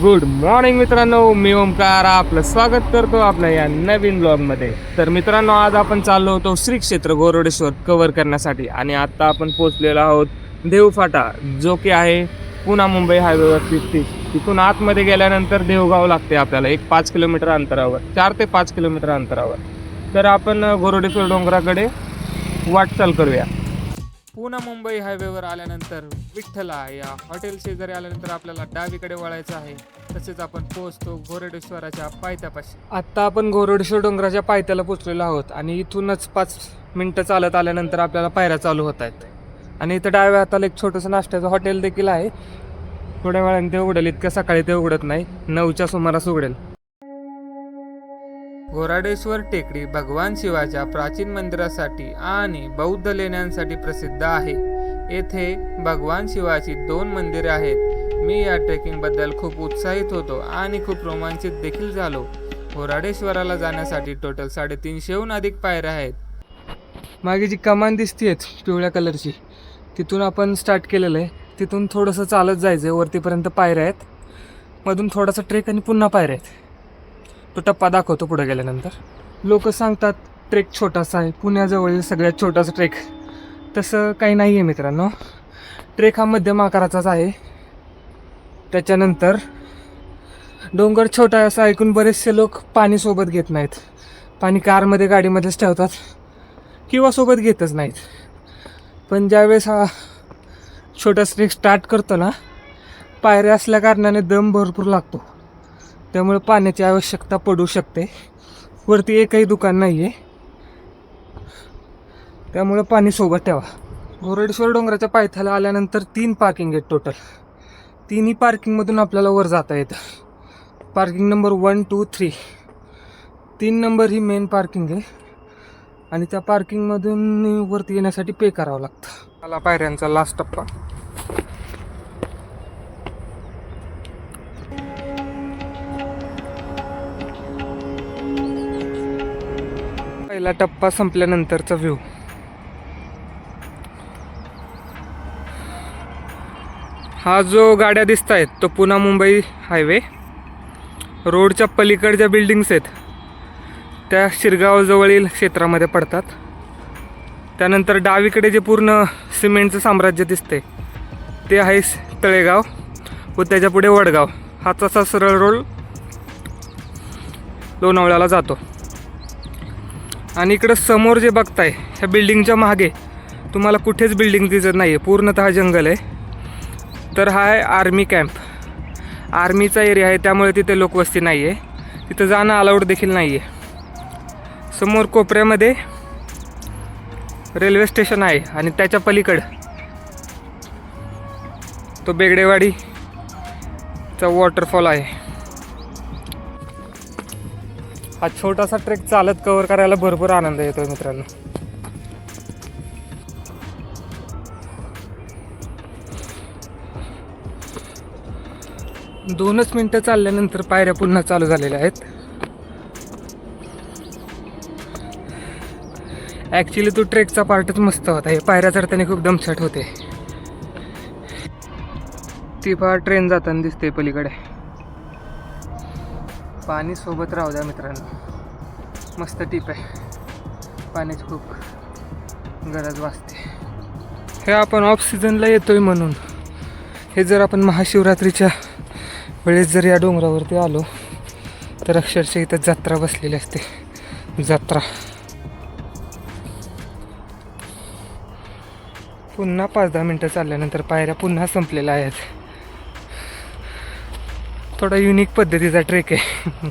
Good morning मित्रांनो मी ओमकार आपलं स्वागत करतो आपल्या या नवीन ब्लॉगमध्ये. तर मित्रांनो आज आपण चाललो होतो श्री क्षेत्र गोरडेश्वर कव्हर करण्यासाठी आणि आत्ता आपण पोचलेलो आहोत देवफाटा जो की आहे पुणा मुंबई हायवेवरती स्थित तिथून आतमध्ये गेल्यानंतर देवगाव लागते आपल्याला एक पाच किलोमीटर अंतरावर चार ते पाच किलोमीटर अंतरावर. तर आपण गोरोडेश्वर डोंगराकडे वाटचाल करूया. पुन्हा मुंबई हायवेवर आल्यानंतर विठ्ठला या हॉटेल शेजारी आल्यानंतर आपल्याला डावीकडे वळायचं आहे. तसेच आपण पोहोचतो घोरडेश्वराच्या पायथ्यापाशी. आत्ता आपण घोरडेश्वर डोंगराच्या पायथ्याला पोचलेलो आहोत आणि इथूनच पाच मिनटं चालत आल्यानंतर आपल्याला पायऱ्या चालू होत आहेत. आणि इथं डाव्या हाताला एक छोटंसं नाश्त्याचं हॉटेल देखील आहे. थोड्या वेळाने ते उघडेल इतक्या सकाळी ते उघडत नाही. नऊच्या सुमारास उघडेल. घोराडेश्वर टेकडी भगवान शिवाच्या प्राचीन मंदिरासाठी आणि बौद्ध लेण्यांसाठी प्रसिद्ध आहे. येथे भगवान शिवाची दोन मंदिरे आहेत. मी या ट्रेकिंगबद्दल खूप उत्साहित होतो आणि खूप रोमांचित देखील झालो. घोराडेश्वराला जाण्यासाठी टोटल साडेतीनशेहून अधिक पायऱ्या आहेत. मागे जी कमान दिसते पिवळ्या कलरची तिथून आपण स्टार्ट केलेलं आहे. तिथून थोडंसं चालत जायचं आहे वरतीपर्यंत पायऱ्या आहेत. मधून थोडासा ट्रेक आणि पुन्हा पायऱ्या आहेत. तो टप्पा दाखवतो पुढे गेल्यानंतर. लोक सांगतात ट्रेक छोटासा आहे. पुण्याजवळील सगळ्यात छोटासा ट्रेक तसं काही नाही आहे मित्रांनो. ट्रेक हा मध्यम आकाराचाच आहे. त्याच्यानंतर डोंगर छोटा आहे असं ऐकून बरेचसे लोक पाणी सोबत घेत नाहीत. पाणी कारमध्ये गाडीमध्येच ठेवतात किंवा सोबत घेतच नाहीत. पण ज्यावेळेस हा छोटा ट्रेक स्टार्ट करतो ना पायऱ्या असल्या कारणाने दम भरपूर लागतो. त्यामुळे पाण्याची आवश्यकता पडू शकते. वरती एकही दुकान नाही आहे त्यामुळं पाणी सोबत ठेवा. गोरडेश्वर डोंगराच्या पायथ्याला आल्यानंतर तीन पार्किंग आहेत टोटल तिन्ही पार्किंगमधून आपल्याला वर जाता येतं. Parking number one two three तीन नंबर ही मेन पार्किंग आहे. आणि त्या पार्किंगमधून वरती येण्यासाठी पे करावं लागतं. मला पायऱ्यांचा लास्ट टप्पा. पहिला टप्पा संपल्यानंतरचा व्ह्यू हा जो गाड्या दिसत आहेत तो पुन्हा मुंबई हायवे रोडच्या पलीकडच्या बिल्डिंग्स आहेत. त्या शिरगावजवळील क्षेत्रामध्ये पडतात. त्यानंतर डावीकडे जे पूर्ण सिमेंटचं साम्राज्य दिसते ते आहे तळेगाव व त्याच्यापुढे वडगाव. हा तसा सरळ रोड लोणावळ्याला जातो. आणि इकडं समोर जे बघताय ह्या बिल्डिंगच्या मागे तुम्हाला कुठेच बिल्डिंग दिसत नाही आहे पूर्णतः जंगल आहे. तर हा आहे आर्मी कॅम्प आर्मीचा एरिया आहे त्यामुळे तिथे लोकवस्ती नाही आहे तिथं जाणं अलाउड देखील नाही आहे समोर कोपऱ्यामध्ये रेल्वे स्टेशन आहे आणि त्याच्या पलीकडं तो बेगडेवाडीचा वॉटरफॉल आहे. हा छोटासा ट्रेक चालत कव्हर करायला भरपूर आनंद येतोय मित्रांनो. दोनच मिनटं चालल्यानंतर पायऱ्या पुन्हा चालू झालेल्या आहेत. ॲक्च्युली तो ट्रेकचा पार्टच मस्त होता. हे पायऱ्या चढताना खूप दमछट होते. ती फार ट्रेन जाताना दिसते पलीकडे. पाणी सोबत राहू द्या मित्रांनो. मस्त टीप आहे. पाण्याची खूप गरज वाचते हे आपण ऑफ सीझनला आहे म्हणून. हे जर आपण महाशिवरात्रीच्या वेळेस जर या डोंगरावरती आलो तर अक्षरशः इथं जत्रा बसलेली असते. जत्रा. पुन्हा पाच दहा मिनटं चालल्यानंतर पायऱ्या पुन्हा संपलेल्या आहेत. थोडा युनिक पद्धतीचा ट्रेक आहे.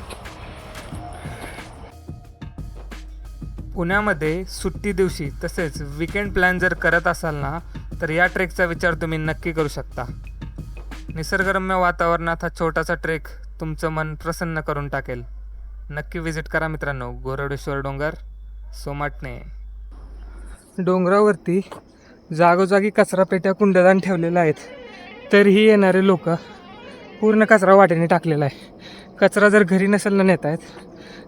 पुण्यामध्ये सुट्टी दिवशी तसेच विकेंड प्लॅन जर करत असाल ना तर या ट्रेकचा विचार तुम्ही नक्की करू शकता. निसर्गरम्य वातावरणात हा छोटासा ट्रेक तुमचं मन प्रसन्न करून टाकेल. नक्की विजिट करा मित्रांनो गोरडेश्वर डोंगर सोमाटणे. डोंगरावरती जागोजागी कचरापेट्या कुंडदान ठेवलेल्या आहेत. तरीही येणारे लोक पूर्ण कचरा वाटेने टाकलेला आहे. कचरा जर घरी नसेल ना नेत आहेत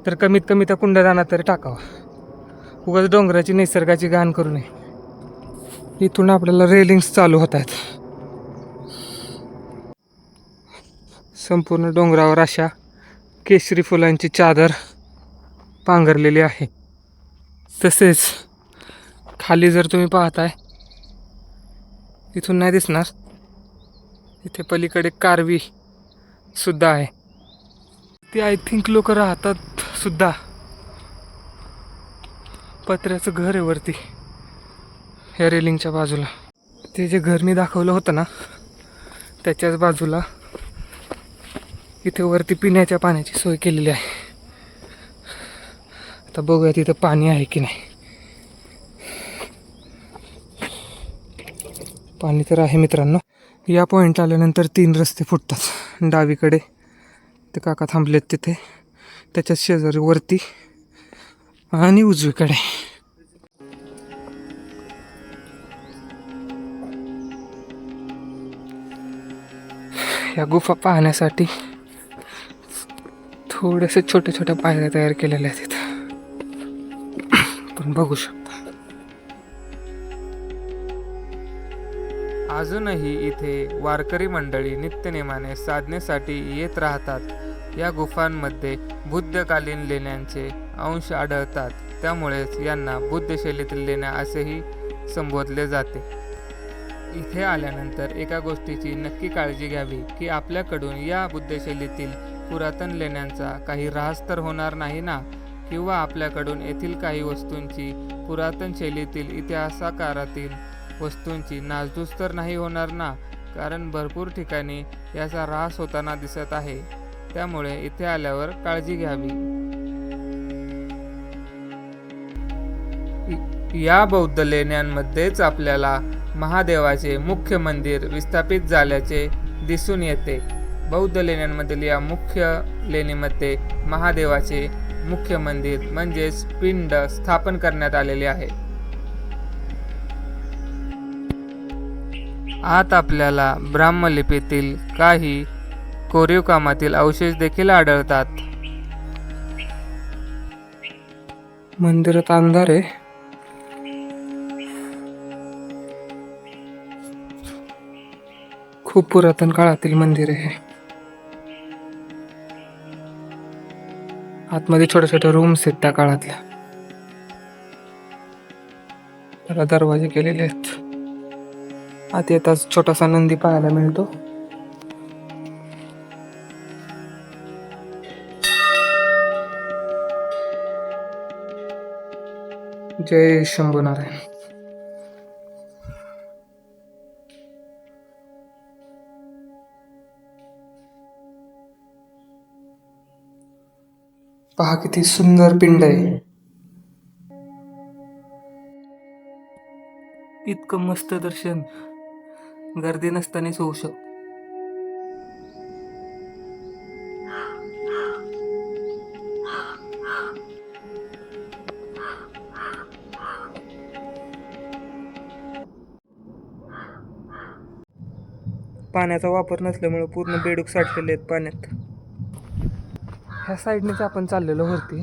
तर कमीत कमी त्या कुंडदानात तरी टाकावा. उगाच डोंगराची निसर्गाची घाण करू नये. इथून आपल्याला रेलिंग्स चालू होत आहेत संपूर्ण डोंगरावर अशा केशरी फुलांची चादर पांघरलेली आहे. तसेच खाली जर तुम्ही पाहताय इथून नाही दिसणार. इथे पलीकडे कारवी सुद्धा आहे. ते आय थिंक लोक राहतात सुद्धा. पत्र्याचं घर आहे वरती. ह्या रेलिंगच्या बाजूला. ते जे घर मी दाखवलं होतं ना त्याच्याच बाजूला इथे वरती पिण्याच्या पाण्याची सोय केलेली आहे. आता बघूया तिथं पाणी आहे की नाही. पाणी तर आहे मित्रांनो. या पॉईंट आल्यानंतर तीन रस्ते फुटतात. डावीकडे ते काका थांबलेत तिथे. त्याच्या शेजारी वरती आणि उजवीकडे. या गुफा पाहण्यासाठी थोडेसे छोट्या छोट्या पायऱ्या तयार केलेल्या आहेत तिथं पण बघू शकतो. अजूनही इथे वारकरी मंडळी नित्यनेमाने साधनेसाठी येत राहतात. या गुफांमध्ये बुद्धकालीन लेण्यांचे अंश आढळतात. त्यामुळेच यांना बुद्ध शैलीतील लेण्या असेही संबोधले जाते. इथे आल्यानंतर एका गोष्टीची नक्की काळजी घ्यावी की आपल्याकडून या बुद्धशैलीतील पुरातन लेण्यांचा काही ऱ्हास तर होणार नाही ना? किंवा आपल्याकडून येथील काही वस्तूंची पुरातन शैलीतील इतिहासाकारातील वस्तूंची नासधूस तर नाही होणार ना? कारण भरपूर ठिकाणी याचा ऱ्हास होताना दिसत आहे. त्यामुळे इथे आल्यावर काळजी घ्यावी. या बौद्ध लेण्यांमध्येच आपल्याला महादेवाचे मुख्य मंदिर विस्थापित झाल्याचे दिसून येते. बौद्ध लेण्यांमधील या मुख्य लेणीमध्ये महादेवाचे मुख्य मंदिर म्हणजेच पिंड स्थापन करण्यात आलेले आहे. आत आपल्याला ब्राह्मलिपीतील काही कोरीव कामातील अवशेष देखील आढळतात. मंदिरात अंधार आहे. खूप पुरातन काळातील मंदिर आहे. आतमध्ये छोट्या छोट्या रूम्स आहेत त्या काळातल्या. त्याला दरवाजे केलेले आहेत. आत येताच छोटासा नंदी पाहायला मिळतो. जय शंभूनारायण. पहा किती सुंदर पिंड आहे. इतकं मस्त दर्शन. गर्दी नसतानाच होऊ शकत. पाण्याचा वापर नसल्यामुळे पूर्ण बेडूक साठलेले आहेत पाण्यात. ह्या साईडनेच आपण चाललेलो वरती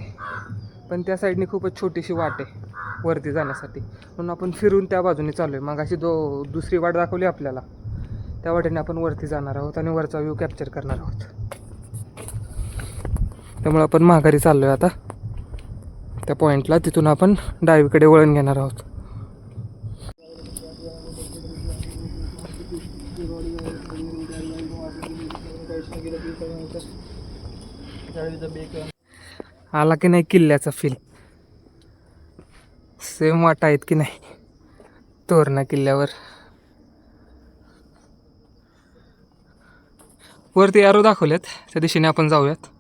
पण त्या साईडने खूपच छोटीशी वाट आहे. वरती जाण्यासाठी. म्हणून आपण फिरून त्या बाजूने चालू आहे मग अशी दो दुसरी वाट दाखवली आपल्याला. त्या वाटेने आपण वरती जाणार आहोत आणि वरचा व्ह्यू कॅप्चर करणार आहोत. त्यामुळे आपण माघारी चाललो आहे आता. त्या पॉईंटला तिथून आपण डावीकडे वळण घेणार आहोत. आला की नाही किल्ल्याचा फील सेम वाटा आहेत की नाही? तोरणा किल्ल्यावर. वरती आरो दाखवल्यात. त्या दिशेने आपण जाऊयात.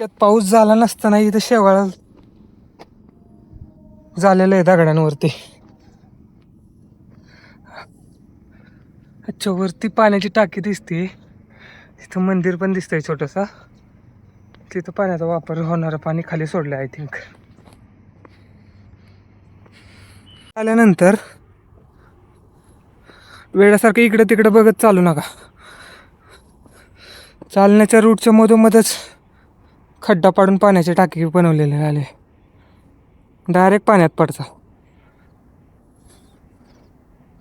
त्यात पाऊस झाला नसताना इथं शेवाळ झालेलं आहे दगडांवरती. अच्छा वरती पाण्याची टाकी दिसते. तिथं मंदिर पण दिसतंय छोटंसं. तिथं पाण्याचा वापर होणारं पाणी खाली सोडलं आय थिंक आल्यानंतर वेळासारखं इकडं तिकडं बघत चालू नका. चालण्याच्या रूटच्या मधोमधच खड्डा पाडून पाण्याचे टाकी बनवलेले आले डायरेक्ट पाण्यात पडचा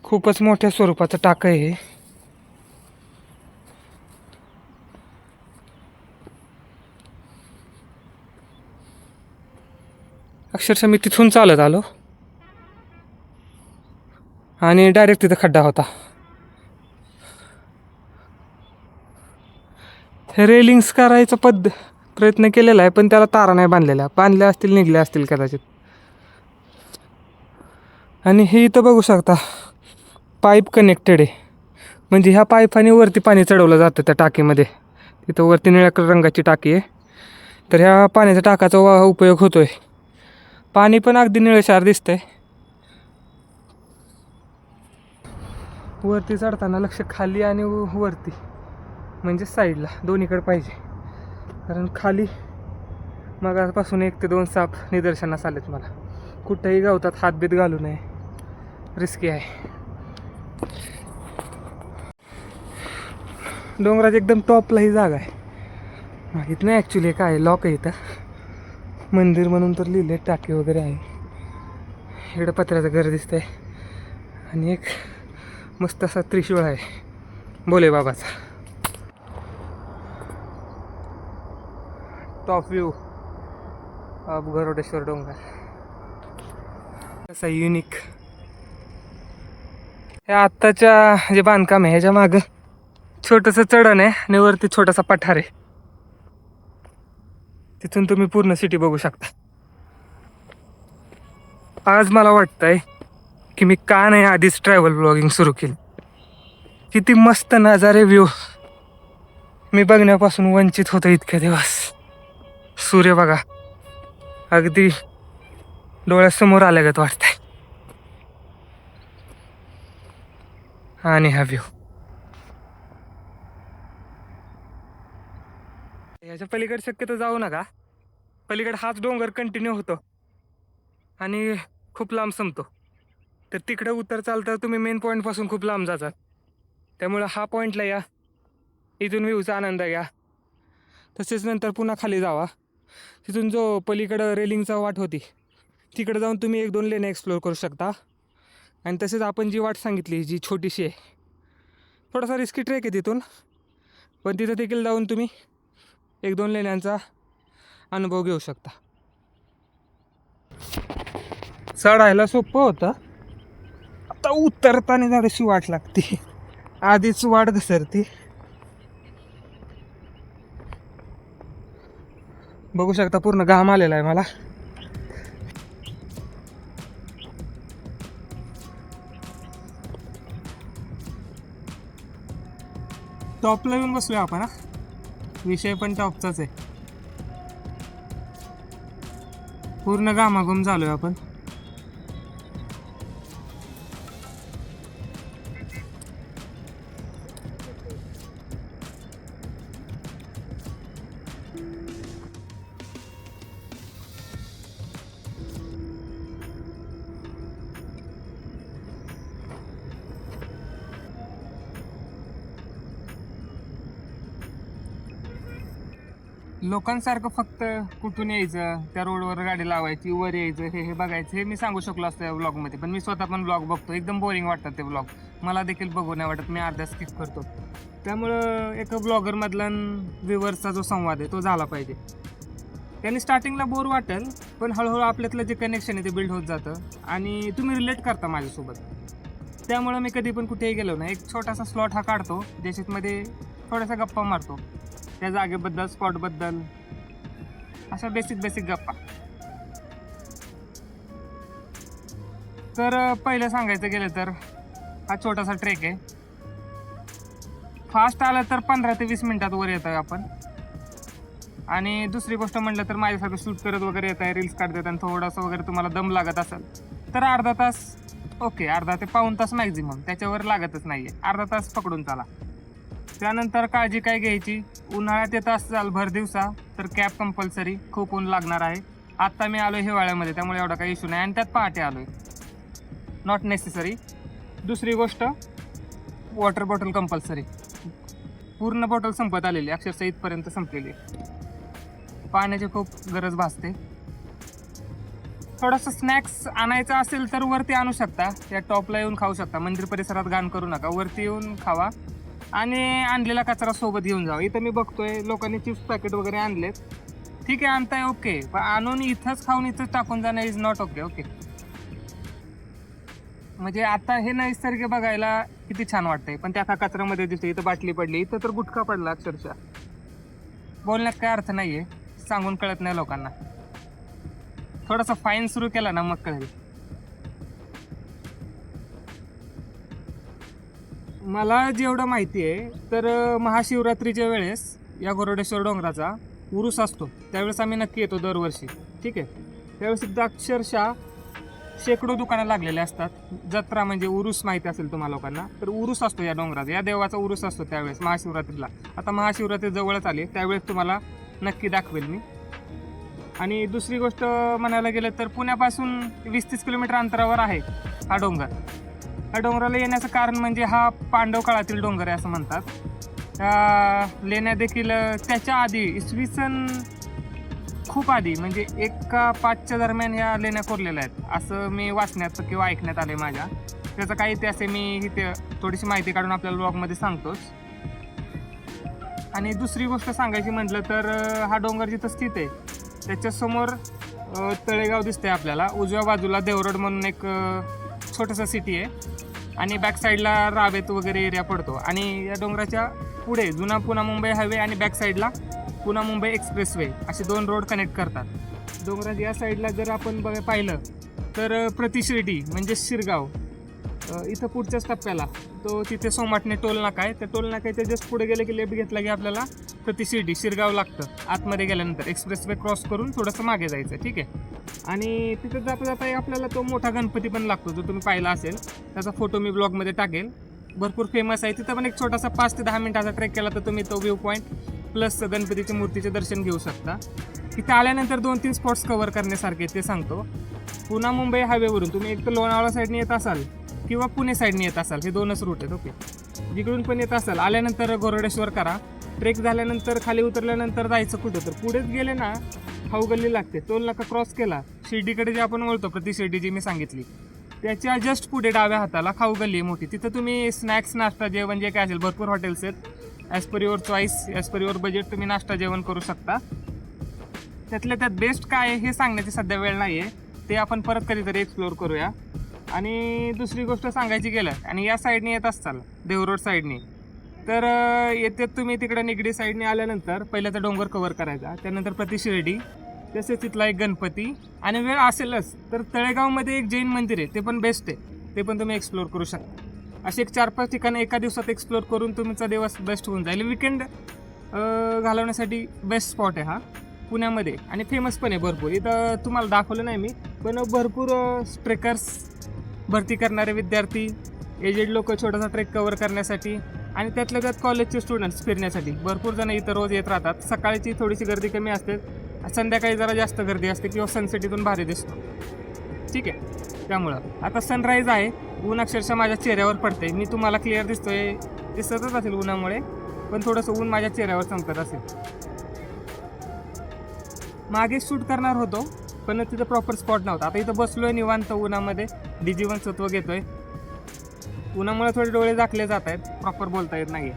खूपच मोठ्या स्वरूपाचं टाकं आहे अक्षरशः मी तिथून चालत आलो. आणि डायरेक्ट तिथं खड्डा होता. रेलिंग्स करायचं पद्ध प्रयत्न केलेला आहे पण त्याला तारा नाही बांधलेल्या. बांधल्या असतील निघल्या असतील कदाचित. आणि हे इथं बघू शकता पाईप कनेक्टेड आहे. म्हणजे ह्या पाईपाने वरती पाणी चढवलं जातं त्या टाकीमध्ये. तिथं वरती निळ्या रंगाची टाकी आहे. तर ह्या पाण्याच्या टाकाचा वा उपयोग होतो आहे पाणी पण अगदी निळशार दिसतंय. वरती चढताना लक्ष खाली आणि व- वरती. म्हणजे साईडला दोन्हीकडे पाहिजे. कारण खाली मगापासून एक ते दोन साप निदर्शनास आलेत मला. कुठंही गावतात हातबीत घालू नये. रिस्की आहे. डोंगरात एकदम टॉपला ही जागा आहे. माहीत नाही ॲक्च्युली काय लॉक आहे इथं. मंदिर म्हणून तर लिहिले टाकी वगैरे आहे. इकडं पत्र्याचं घर दिसतंय. आणि एक मस्त असा त्रिशूळ आहे. बोले बाबाचा टॉप व्ह्यू ऑफ गरुडेश्वर डोंगर असा युनिक हे आत्ताच्या जे बांधकाम आहे ह्याच्या मागं छोटंसं चढण आहे आणि वरती छोटासा पठार आहे. तिथून तुम्ही पूर्ण सिटी बघू शकता. आज मला वाटतंय की मी का नाही आधीच ट्रॅव्हल ब्लॉगिंग सुरू केली. किती मस्त नजारे व्ह्यू मी बघण्यापासून वंचित होतो इतके दिवस. सूर्य बघा. अगदी डोळ्यासमोर आल्यागत वाटतंय. आणि हा व्ह्यू याच्या पलीकडे शक्यतो जाऊ नका. पलीकडे हाच डोंगर कंटिन्यू होतो. आणि खूप लांब संपतो. तर तिकडे उत्तर चालतं तुम्ही मेन पॉईंटपासून खूप लांब जातात त्यामुळं हा पॉईंटला या. इथून व्ह्यूचा आनंद घ्या. तसेच नंतर पुन्हा खाली जावा. तिथून जो पलीकडं रेलिंगचा वाट होती तिकडे जाऊन तुम्ही एक दोन लेण्या एक्सप्लोअर करू शकता. आणि तसेच आपण जी वाट सांगितली जी छोटीशी आहे थोडासा रिस्की ट्रेक आहे तिथून. पण तिथं देखील जाऊन तुम्ही एक दोन लेण्यांचा अनुभव घेऊ शकता. चढायला सोपं होतं. आता उतरताना जराशी वाट लागते. आधीच वाट घसरते. बघू शकता पूर्ण घाम आलेला आहे मला. टॉपला येऊन बसूया आपण हा. विषय पण टॉपचाच आहे. पूर्ण घामाघूम झालोय आपण. लोकांसारखं फक्त कुठून यायचं त्या रोडवर गाडी लावायची वर यायचं हे हे बघायचं हे मी सांगू शकलो असतो या ब्लॉगमध्ये पण मी स्वतः पण ब्लॉग बघतो. एकदम बोरिंग वाटतात ते ब्लॉग मला देखील बघू नाही वाटत. मी अर्ध्या स्किप करतो. त्यामुळं एका ब्लॉगरमधला व्ह्युअर्सचा जो संवाद आहे तो झाला पाहिजे. त्यांनी स्टार्टिंगला बोर वाटेल पण हळूहळू आपल्यातलं जे कनेक्शन आहे ते बिल्ड होत जातं. आणि तुम्ही रिलेट करता माझ्यासोबत. त्यामुळं मी कधी पण कुठेही गेलो ना एक छोटासा स्लॉट हा काढतो. ज्याच्यामध्ये थोडासा गप्पा मारतो. त्या जागेबद्दल स्पॉटबद्दल अशा बेसिक बेसिक गप्पा. तर पहिलं सांगायचं गेलं तर हा छोटासा ट्रेक आहे. फास्ट आलं तर पंधरा ते वीस मिनटात वर येतोय आपण. आणि दुसरी गोष्ट म्हटलं तर माझ्यासारखं शूट करत वगैरे येत आहे रील्स काढतात आणि थोडंसं वगैरे तुम्हाला दम लागत असेल तर अर्धा तास ओके अर्धा ते पाऊण तास मॅक्झिमम त्याच्यावर लागतच नाही आहे अर्धा तास पकडून चाला. त्यानंतर काळजी काय घ्यायची? उन्हाळ्यात येत असाल भर दिवसा तर कॅप कंपल्सरी खूप ऊन लागणार आहे. आत्ता मी आलो हिवाळ्यामध्ये त्यामुळे एवढा काही इश्यू नाही. आणि त्यात पहाटे आलो आहे नॉट नेसेसरी दुसरी गोष्ट वॉटर बॉटल कंपल्सरी पूर्ण बॉटल संपत आलेली अक्षरशः इथपर्यंत संपलेली. पाण्याची खूप गरज भासते. थोडंसं स्नॅक्स आणायचं असेल तर वरती आणू शकता. या टॉपला येऊन खाऊ शकता. मंदिर परिसरात घाण करू नका. वरती येऊन खावा. आणि आणलेला कचरा सोबत घेऊन जावा. इथं मी बघतोय लोकांनी चिप्स पॅकेट वगैरे आणलेत. ठीक आहे आणताय ओके पण आणून इथंच खाऊन इथंच टाकून जाणं इज नॉट ओके ओके म्हणजे आता हे नैसर्गिक बघायला किती छान वाटतंय. पण त्या कचऱ्यामध्ये दिसते इथं बाटली पडली इथं तर गुटखा पडला अक्षरशः. बोलण्यात काय अर्थ नाहीये सांगून कळत नाही लोकांना. थोडासा फाईन सुरू केला ना मग कळेल. मला जेवढं माहिती आहे तर महाशिवरात्रीच्या वेळेस या गोरडेश्वर डोंगराचा उरूस असतो. त्यावेळेस आम्ही नक्की येतो दरवर्षी. ठीक आहे? त्यावेळेस इथं अक्षरशः शेकडो दुकानं लागलेले असतात. जत्रा म्हणजे उरूस माहिती असेल तुम्हाला लोकांना तर उरूस असतो या डोंगराचा. या देवाचा उरूस असतो त्यावेळेस महाशिवरात्रीला. आता महाशिवरात्री जवळच आली त्यावेळेस तुम्हाला नक्की दाखवेल मी. आणि दुसरी गोष्ट म्हणायला गेलं तर पुण्यापासून वीस तीस किलोमीटर अंतरावर आहे हा डोंगर. या डोंगराला येण्याचं कारण म्हणजे हा पांडव काळातील डोंगर आहे असं म्हणतात. लेण्या देखील त्याच्या आधी इसवी सन खूप आधी म्हणजे एक का पाचच्या दरम्यान ह्या लेण्या कोरलेल्या आहेत असं मी वाचण्यात किंवा ऐकण्यात आले माझ्या. त्याचा काही इतिहास आहे मी इथे थोडीशी माहिती काढून आपल्याला ब्लॉगमध्ये सांगतोच. आणि दुसरी गोष्ट सांगायची म्हटलं तर हा डोंगर जिथं स्थित आहे त्याच्यासमोर तळेगाव दिसतंय आपल्याला. उजव्या बाजूला देवरोड म्हणून एक छोटंसं सिटी आहे. आणि बॅक साईडला रावेत वगैरे एरिया पडतो. आणि या डोंगराच्या पुढे जुना पुणा मुंबई हायवे आणि बॅक साईडला पुणा मुंबई एक्सप्रेसवे असे दोन रोड कनेक्ट करतात. डोंगराच्या या साईडला जर आपण बघ पाहिलं तर प्रतिशिर्डी म्हणजे शिरगाव. इथं पुढच्याच टप्प्याला. तो तिथे सोमाटणे टोल नाका आहे. त्या टोल नाक्याच्या जस्ट पुढे गेले की लेफ्ट घेतला की आपल्याला प्रतिशिर्डी शिरगाव लागतं. आतमध्ये गेल्यानंतर एक्सप्रेसवे क्रॉस करून थोडंसं मागे जायचं ठीक आहे? आणि तिथं जाता जाता आपल्याला तो मोठा गणपती पण लागतो जो तुम्ही पाहिला असेल. त्याचा फोटो मी ब्लॉगमध्ये टाकेल. भरपूर फेमस आहे. तिथं पण एक छोटासा पाच ते दहा मिनिटाचा ट्रेक केला तर तुम्ही तो व्ह्यू पॉईंट प्लस गणपतीच्या मूर्तीचे दर्शन घेऊ शकता. तिथे आल्यानंतर दोन तीन स्पॉट्स कवर करण्यासारखे ते सांगतो. पुन्हा मुंबई हायवेवरून तुम्ही एक तर लोणावळा साईडने येत असाल किंवा पुणे साईडने येत असाल हे दोनच रूट आहेत ओके जिकडून पण येत असाल आल्यानंतर गोरडेश्वर करा. ट्रेक झाल्यानंतर खाली उतरल्यानंतर जायचं कुठं? तर पुढेच गेले ना खाऊ गल्ली लागते. टोल नाका क्रॉस केला. शिर्डीकडे जे आपण बोलतो प्रति शिर्डी जी मी सांगितली त्याच्या जस्ट पुढे डाव्या हाताला खाऊ गल्ली आहे मोठी. तिथं तुम्ही स्नॅक्स नाश्ता जेवण जे काय असेल भरपूर हॉटेल्स आहेत. As per your choice as per your budget तुम्ही नाश्ता जेवण करू शकता. त्यातल्या त्यात बेस्ट काय आहे हे सांगण्याची सध्या वेळ नाही आहे ते आपण परत कधीतरी एक्सप्लोअर करूया. आणि दुसरी गोष्ट सांगायची गेलं आणि या साईडने येत असताल देवरोड साईडने तर अं, येते तुम्ही तिकडं निगडी साईडने आल्यानंतर पहिल्याचा तर डोंगर कव्हर करायचा त्यानंतर प्रतिशिर्डी तसेच तिथला एक गणपती आणि वेळ असेलच तर तळेगावमध्ये एक जैन मंदिर आहे ते पण बेस्ट आहे ते पण तुम्ही एक्सप्लोअर करू शकता. असे एक चार पाच ठिकाणं एका दिवसात एक्सप्लोअर करून तुमचा दिवस बेस्ट होऊन जाईल. विकेंड घालवण्यासाठी बेस्ट स्पॉट आहे हा पुण्यामध्ये आणि फेमस पण आहे भरपूर. इथं तुम्हाला दाखवलं नाही मी पण भरपूर ट्रेकर्स भरती करणारे विद्यार्थी एजेड लोक छोटासा ट्रेक कवर करण्यासाठी आणि त्यातल्या त्यात कॉलेजचे स्टुडंट्स फिरण्यासाठी. भरपूर जण इथं रोज येत राहतात. सकाळची थोडीशी गर्दी कमी असते. संध्याकाळी जरा जास्त गर्दी असते किंवा सनसेटीतून भारी दिसतो. ठीक आहे. त्यामुळं. आता सनराईज आहे. ऊन अक्षरशः माझ्या चेहऱ्यावर पडते मी तुम्हाला क्लिअर दिसतोय. दिसतच असेल उन्हामुळे. पण थोडंसं ऊन माझ्या चेहऱ्यावर चमकत असेल. मागे शूट करणार होतो. पण तिथं प्रॉपर स्पॉट नव्हता. आता इथं बसलोय निवांत उन्हामध्ये. डिजीवन सत्व घेतोय. उन्हामुळे थोडे डोळे झाकले जात आहेत. प्रॉपर बोलता येत नाही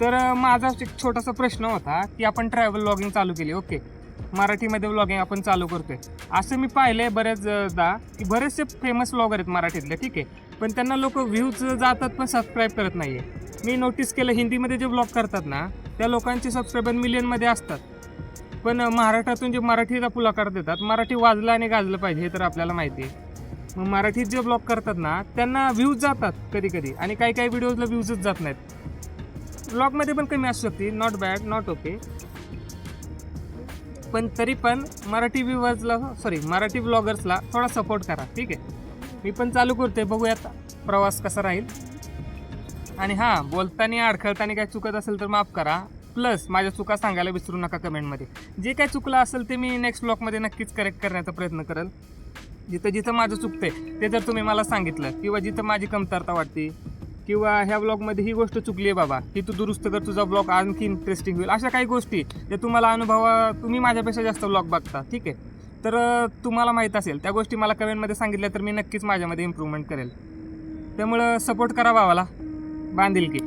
तर माझा एक छोटासा प्रश्न होता की आपण ट्रॅव्हल लॉगिंग चालू केली. ओके मराठीमध्ये व्लॉगिंग आपण चालू करतोय. असं मी पाहिलंय बऱ्याचदा की बरेचसे फेमस व्लॉगर आहेत मराठीतले. ठीक आहे. पण त्यांना लोक व्ह्यूज जातात पण सबस्क्राईब करत नाही आहे मी नोटीस केलं हिंदीमध्ये जे ब्लॉग करतात ना त्या लोकांचे सबस्क्रायबर मिलियनमध्ये असतात. पण महाराष्ट्रातून जे मराठीचा पुलाकार देतात मराठी वाजलं आणि गाजलं पाहिजे हे तर आपल्याला माहिती आहे. मग मराठीत जे ब्लॉग करतात ना त्यांना व्ह्यूज जातात कधी कधी आणि काही काही व्हिडिओजला व्ह्यूजच जात नाहीत. ब्लॉगमध्ये पण कमी असू शकते. नॉट बॅड नॉट ओके पण तरी पण मराठी व्ह्यूवर्सला सॉरी मराठी ब्लॉगर्सला थोडा सपोर्ट करा. ठीक आहे? मी पण चालू करतोय. बघूयात प्रवास कसा राहील. आणि हां बोलताना अडखळताना काय चुकत असेल तर माफ करा. प्लस माझ्या चुका सांगायला विसरू नका कमेंटमध्ये जे काय चुकलं असेल ते मी नेक्स्ट ब्लॉगमध्ये नक्कीच करेक्ट करण्याचा प्रयत्न करेल. जिथं जिथं माझं चुकतंय ते जर तुम्ही मला सांगितलं किंवा जिथं माझी कमतरता वाटते किंवा ह्या ब्लॉगमध्ये ही गोष्ट चुकली आहे बाबा ही तू दुरुस्त कर तुझा ब्लॉग आणखी इंटरेस्टिंग होईल अशा काही गोष्टी ज्या तुम्हाला अनुभवा तुम्ही माझ्यापेक्षा जास्त ब्लॉग बघता ठीक आहे? तर तुम्हाला माहीत असेल त्या गोष्टी मला कमेंटमध्ये सांगितल्या तर मी नक्कीच माझ्यामध्ये इम्प्रूव्हमेंट करेल. त्यामुळं सपोर्ट करा भावाला बांधील की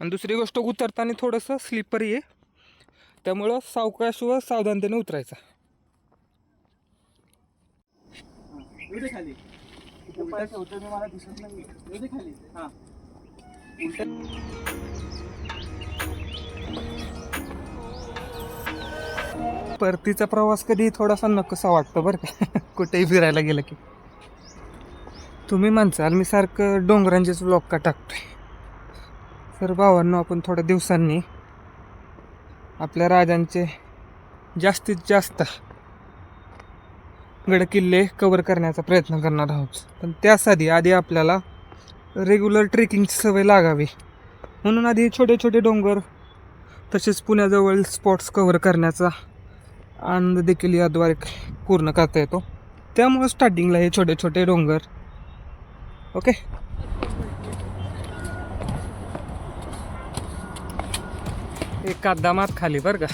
आणि दुसरी गोष्ट उतरताना थोडंसं स्लिपरी आहे. त्यामुळं सावकाश व सावधानतेने उतरायचं. परतीचा प्रवास कधी थोडासा नकोसा वाटतो बरं का? कुठेही फिरायला गेलं की. तुम्ही म्हणसाल मी सारखं डोंगरांचेच ब्लॉग का टाकतोय? तर भावांनो आपण थोड्या दिवसांनी आपल्या राजांचे जास्तीत जास्त गडकिल्ले कवर करण्याचा प्रयत्न करणार आहोत. पण त्यासाठी आधी आपल्याला रेग्युलर ट्रेकिंगची सवय लागावी. म्हणून आधी छोटे छोटे डोंगर तसेच पुण्याजवळ स्पॉट्स कवर करण्याचा आनंद देखील याद्वारे पूर्ण करता येतो. त्यामुळं स्टार्टिंगला हे छोटे छोटे डोंगर. ओके? एक दामात खाली बरं का?